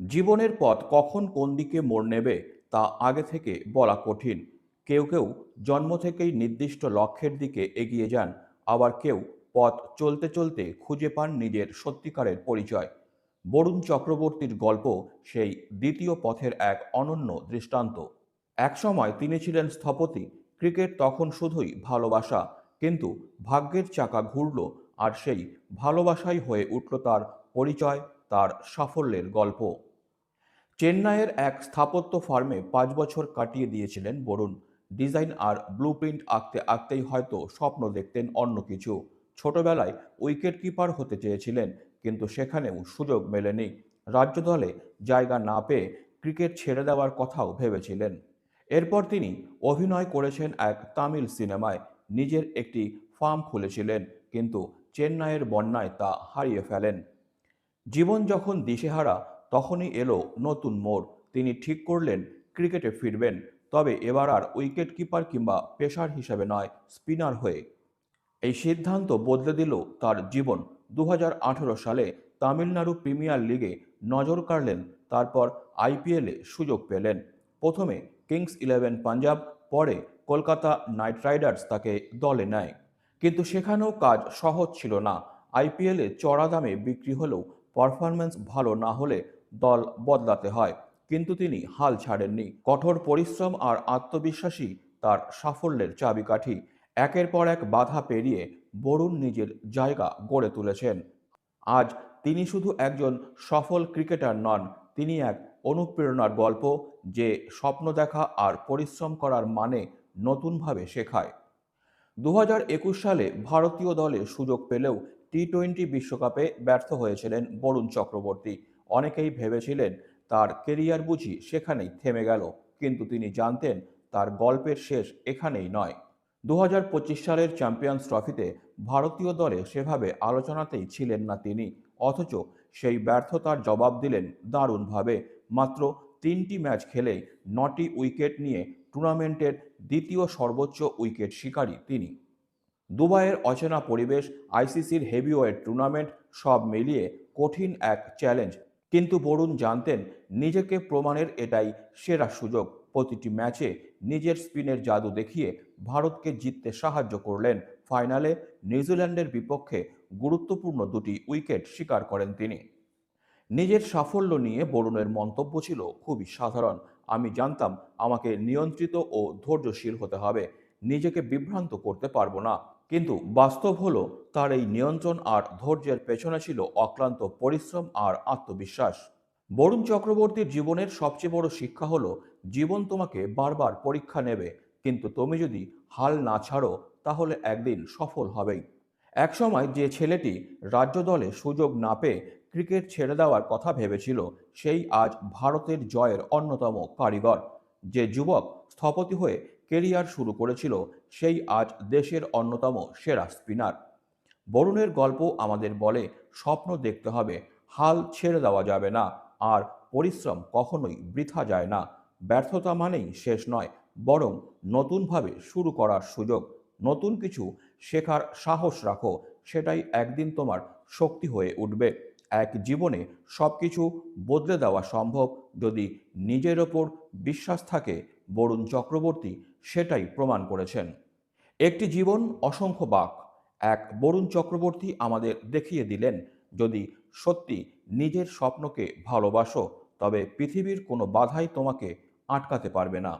জীবনের পথ কখন কোন দিকে মোড় নেবে তা আগে থেকে বলা কঠিন। কেউ কেউ জন্ম থেকেই নির্দিষ্ট লক্ষ্যের দিকে এগিয়ে যান, আবার কেউ পথ চলতে চলতে খুঁজে পান নিজের সত্যিকারের পরিচয়। বরুণ চক্রবর্তীর গল্প সেই দ্বিতীয় পথের এক অনন্য দৃষ্টান্ত। একসময় তিনি ছিলেন স্থপতি, ক্রিকেট তখন শুধুই ভালোবাসা, কিন্তু ভাগ্যের চাকা ঘুরল আর সেই ভালোবাসাই হয়ে উঠল তার পরিচয়, তার সাফল্যের গল্প। চেন্নাইয়ের এক স্থাপত্য ফার্মে পাঁচ বছর কাটিয়ে দিয়েছিলেন বরুণ। ডিজাইন আর ব্লু প্রিন্ট আঁকতে আঁকতেই হয়তো স্বপ্ন দেখতেন অন্য কিছু। ছোটবেলায় উইকেট কিপার হতে চেয়েছিলেন, কিন্তু সেখানেও সুযোগ মেলেনি। রাজ্য দলে জায়গা না পেয়ে ক্রিকেট ছেড়ে দেওয়ার কথাও ভেবেছিলেন। এরপর তিনি অভিনয় করেছেন এক তামিল সিনেমায়। নিজের একটি ফার্ম খুলেছিলেন, কিন্তু চেন্নাইয়ের বন্যায় তা হারিয়ে ফেলেন। জীবন যখন দিশেহারা তখনই এলো নতুন মোড়। তিনি ঠিক করলেন, ক্রিকেটে ফিরবেন। তবে এবার আর উইকেট কিপার কিংবা পেশার হিসেবে নয়, স্পিনার হয়ে। এই সিদ্ধান্ত বদলে দিল তার জীবন। দু হাজার আঠেরো সালে তামিলনাড়ু প্রিমিয়ার লিগে নজর কাড়লেন, তারপর আইপিএলে সুযোগ পেলেন। প্রথমে কিংস ইলেভেন পাঞ্জাব, পরে কলকাতা নাইট রাইডার্স তাকে দলে নেয়। কিন্তু সেখানেও কাজ সহজ ছিল না। আইপিএলে চড়া দামে বিক্রি হলেও পারফরম্যান্স ভালো না হলে দল বদলাতে হয়। কিন্তু তিনি হাল ছাড়েননি। কঠোর পরিশ্রম আর আত্মবিশ্বাসী তার সাফল্যের চাবিকাঠি। একের পর এক বাধা পেরিয়ে বরুণ নিজের জায়গা গড়ে তুলেছেন। আজ তিনি শুধু একজন সফল ক্রিকেটার নন, তিনি এক অনুপ্রেরণার গল্প যে স্বপ্ন দেখা আর পরিশ্রম করার মানে নতুনভাবে শেখায়। দু সালে ভারতীয় দলে সুযোগ পেলেও টি টোয়েন্টি বিশ্বকাপে ব্যর্থ হয়েছিলেন বরুণ চক্রবর্তী। অনেকেই ভেবেছিলেন তার কেরিয়ার বুঝি সেখানেই থেমে গেল, কিন্তু তিনি জানতেন তার গল্পের শেষ এখানেই নয়। দু সালের চ্যাম্পিয়ন্স ট্রফিতে ভারতীয় দলে সেভাবে আলোচনাতেই ছিলেন না তিনি, অথচ সেই ব্যর্থতার জবাব দিলেন দারুণভাবে। মাত্র তিনটি ম্যাচ খেলেই নটি উইকেট নিয়ে টুর্নামেন্টের দ্বিতীয় সর্বোচ্চ উইকেট শিকারী তিনি। দুবাইয়ের অচেনা পরিবেশ, আইসিসির হেভিওয়েট টুর্নামেন্ট সব মিলিয়ে কঠিন এক চ্যালেঞ্জ। কিন্তু বরুণ জানতেন, নিজেকে প্রমাণের এটাই সেরা সুযোগ। প্রতিটি ম্যাচে নিজের স্পিনের জাদু দেখিয়ে ভারতকে জিততে সাহায্য করলেন। ফাইনালে নিউজিল্যান্ডের বিপক্ষে গুরুত্বপূর্ণ দুটি উইকেট শিকার করেন তিনি। নিজের সাফল্য নিয়ে বরুণের মন্তব্য ছিল খুবই সাধারণ। আমি জানতাম, আমাকে নিয়ন্ত্রিত ও ধৈর্যশীল হতে হবে। নিজেকে বিভ্রান্ত করতে পারব না। কিন্তু বাস্তব হলো তার এই নিয়ন্ত্রণ আর ধৈর্যের পেছনে ছিল অক্লান্ত পরিশ্রম আর আত্মবিশ্বাস। বরুণ চক্রবর্তীর জীবনের সবচেয়ে বড় শিক্ষা হলো, জীবন তোমাকে বারবার পরীক্ষা নেবে, কিন্তু তুমি যদি হাল না ছাড়ো, তাহলে একদিন সফল হবেই। একসময় যে ছেলেটি রাজ্য দলে সুযোগ না পেয়ে ক্রিকেট ছেড়ে দেওয়ার কথা ভেবেছিল, সেই আজ ভারতের জয়ের অন্যতম কারিগর। যে যুবক স্থপতি হয়ে কেরিয়ার শুরু করেছিল সেই আজ দেশের অন্যতম সেরা স্পিনার। বরুণের গল্প আমাদের বলে, স্বপ্ন দেখতে হবে, হাল ছেড়ে দেওয়া যাবে না, আর পরিশ্রম কখনোই বৃথা যায় না। ব্যর্থতা মানেই শেষ নয়, বরং নতুনভাবে শুরু করার সুযোগ। নতুন কিছু শেখার সাহস রাখো, সেটাই একদিন তোমার শক্তি হয়ে উঠবে। এক জীবনে সব কিছু বদলে দেওয়া সম্ভব যদি নিজের ওপর বিশ্বাস থাকে বরুণ চক্রবর্তী সেটাই প্রমাণ করেছেন। একটি জীবন অসংখ্য বাক, এক বরুণ চক্রবর্তী আমাদের দেখিয়ে দিলেন, যদি সত্যি নিজের স্বপ্নকে ভালোবাসো, তবে পৃথিবীর কোনো বাধাই তোমাকে আটকাতে পারবে না।